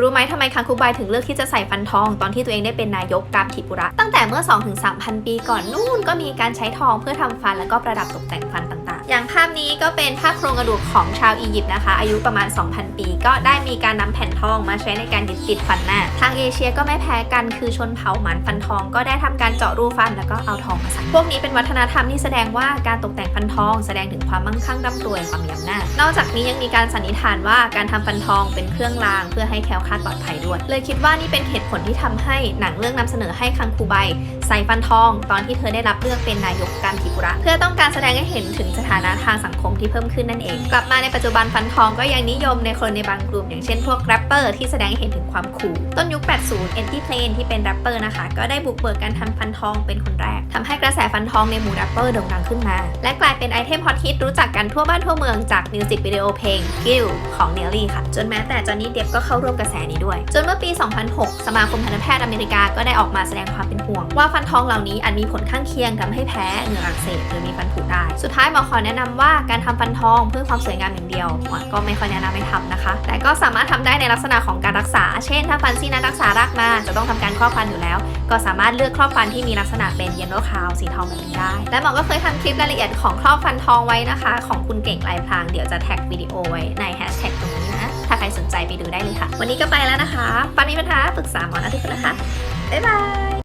รู้ไหมทำไมคังคูบายถึงเลือกที่จะใส่ฟันทองตอนที่ตัวเองได้เป็นนายกกามทิปุระ ตั้งแต่เมื่อ 2-3,000 ปีก่อนนู่นก็มีการใช้ทองเพื่อทำฟันแล้วก็ประดับตกแต่งฟันต่างๆ อย่างภาพนี้ก็เป็นภาพโครงกระดูกของชาวอียิปต์นะคะ อายุประมาณ 2,000 ปี ก็ได้มีการนำแผ่นทองมาใช้ในการยึดติดฟันหน้า ทางเอเชียก็ไม่แพ้กันคือชนเผ่าหมันฟันทอง ก็ได้ทำการเจาะรูฟันแล้วก็เอาทองมาใส่พวกนี้เป็นวัฒนธรรมที่แสดงว่าการตกแต่งฟันทอง แสดงถึงความมั่งคั่งร่ำรวยความมีอำนาจนอกจากนี้ยังมีการสันนิษฐานว่าการทำฟันทองเป็นเครื่องราง เพื่อให้แคล้วคลาดปลอดภัยด้วย เลยคิดว่านี่เป็นเหตุผลที่ทำให้หนังเรื่องนำเสนอให้คังคูไบใส่ฟันทอง ตอนที่เธอได้รับเลือกเป็นนายกการทิปุระ เพื่อต้องการแสดงให้เห็นถึงสถานะทางสังคมที่เพิ่มขึ้นนั่นเอง กลับมาในปัจจุบันฟันทองก็ยังนิยมในคนในบางกลุ่ม อย่างเช่นพวกแรปเปอร์ที่แสดงให้เห็นถึงความคูลต้นยุค 80 e n t y p l a n ที่เป็นแรปเปอร์นะคะ ก็ได้บุกเบิกการทำฟันทองเป็นคนแรกทำให้กระแสฟันทองในหมู่แรปเปอร์โด่งดังขึ้นมา และกลายเป็นไอเทมฮอตฮิตรู้จักกันทั่วบ้านทั่วเมืองจากมิวสิกวิดีโอเพลง Gill ของเนลลี่ค่ะ จนแม้แต่จอห์นนี่เดฟก็เข้าร่วมกระแสนี้ด้วย จนเมื่อปี 2006 สมาคมทันตแพทย์อเมริกาก็ได้ออกมาแสดงความเป็นห่วง ว่าฟันทองเหล่านี้อาจมีผลข้างเคียงทำให้แพ้เหงื่ออักเสบหรือมีฟันผุได้ สุดท้ายหมอขอแนะนำว่าการทำฟันทองเพื่อความสวยงามอย่างเดียวหมอก็ไม่ค่อยแนะนำให้ทำนะคะ แต่ก็สามารถทำได้ในลักษณะของการรักษา เช่น ถ้าฟันซี่นั้นรักษารากมาจะต้องทำการครอบฟันอยู่แล้ว ก็สามารถเลือกครอบฟันที่มีลักษณะเป็นเยลโล่คาวสีทองแบบนี้ได้ และหมอก็เคยทำคลิปรายละเอียดของครอบฟันทองไว้นะคะ ของคุณเก่งลายพรางเดี๋ยวจะแท็กวิดีโอไว้ในแฮชแท็กตรงนี้นะถ้าใครสนใจไปดูได้เลยค่ะ วันนี้ก็ไปแล้วนะคะ ฟันมีปัญหาปรึกษาหมอนะทุกคนนะคะบ๊ายบาย